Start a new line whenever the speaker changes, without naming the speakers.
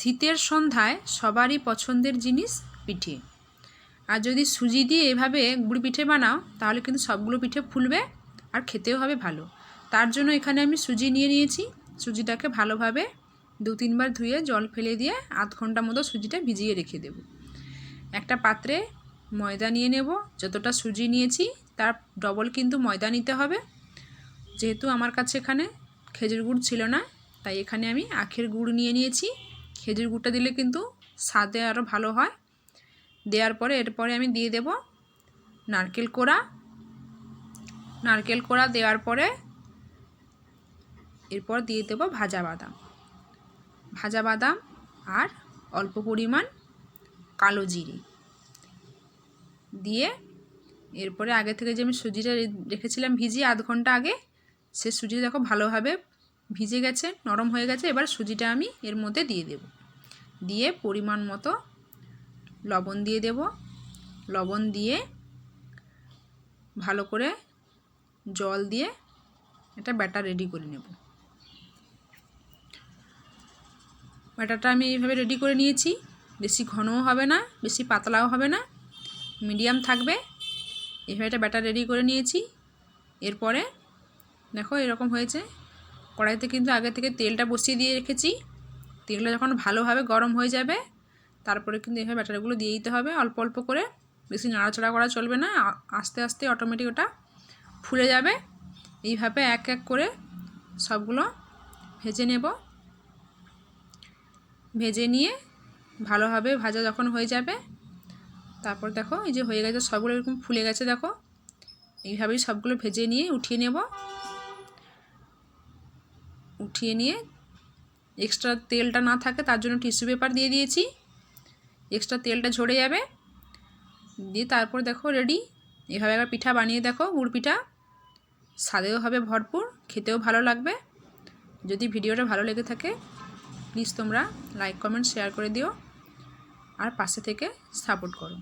শীতের সন্ধ্যায় সবারই পছন্দের জিনিস পিঠে। আর যদি সুজি দিয়ে এভাবে গুড় পিঠে বানাও, তাহলে কিন্তু সবগুলো পিঠে ফুলবে আর খেতেও হবে ভালো। তার জন্য এখানে আমি সুজি নিয়ে নিয়েছি। সুজিটাকে ভালোভাবে দু তিনবার ধুয়ে জল ফেলে দিয়ে আধ ঘণ্টা মতো সুজিটা ভিজিয়ে রেখে দেব। একটা পাত্রে ময়দা নিয়ে নেব। যতটা সুজি নিয়েছি, তার ডবল কিন্তু ময়দা নিতে হবে। যেহেতু আমার কাছে এখানে খেজুর গুড় ছিল না, তাই এখানে আমি আখের গুড় নিয়ে নিয়েছি। খেজুর গুড়টা দিলে কিন্তু স্বাদে আরও ভালো হয়। দেওয়ার পরে এরপরে আমি দিয়ে দেব নারকেল কোড়া। নারকেল কোড়া দেওয়ার পরে এরপর দিয়ে দেব ভাজা বাদাম। ভাজা বাদাম আর অল্প পরিমাণ কালো জিরে। দিয়ে এরপরে আগে থেকে যে আমি সুজিটা রেখেছিলাম ভিজিয়ে আধ ঘণ্টা আগে, সে সুজি দেখো ভালোভাবে ভিজে গেছে, নরম হয়ে গেছে, এবার সুজিটা আমি এর মধ্যে দিয়ে দেব। দিয়ে পরিমাণ মতো লবণ দিয়ে দেব। লবণ দিয়ে ভালো করে জল দিয়ে একটা ব্যাটার রেডি করে নেব। ব্যাটারটা আমি এইভাবে রেডি করে নিয়েছি। বেশি ঘনও হবে না, বেশি পাতলাও হবে না, মিডিয়াম থাকবে। এইভাবে এটা ব্যাটার রেডি করে নিয়েছি। এরপরে দেখো এরকম হয়েছে। কড়াইতে কিন্তু আগে থেকে তেলটা বসিয়ে দিয়ে রেখেছি। তেলটা যখন ভালোভাবে গরম হয়ে যাবে, তারপরে কিন্তু এভাবে ব্যাটারগুলো দিয়ে দিতে হবে। অল্প অল্প করে, বেশি নাড়াচাড়া করা চলবে না। আস্তে আস্তে অটোমেটিক ওটা ফুলে যাবে। এইভাবে এক এক করে সবগুলো ভেজে নেব। ভেজে নিয়ে ভালোভাবে ভাজা যখন হয়ে যাবে, তারপর দেখো এই যে হয়ে গেছে সবগুলো এরকম ফুলে গেছে দেখো। এইভাবেই সবগুলো ভেজে নিয়ে উঠিয়ে নেব। উঠিয়ে নিয়ে এক্সট্রা তেলটা না থাকে তার জন্য টিস্যু পেপার দিয়ে দিয়েছি। এক্সট্রা তেলটা ঝরে যাবে। দিয়ে তারপর দেখো রেডি এভাবে একবার পিঠা বানিয়ে দেখো, গুড় পিঠা। স্বাদেও হবে ভরপুর, খেতেও ভালো লাগবে। যদি ভিডিওটা ভালো লেগে থাকে প্লিজ তোমরা লাইক কমেন্ট শেয়ার করে দিও। আর পাশে থেকে সাপোর্ট করো।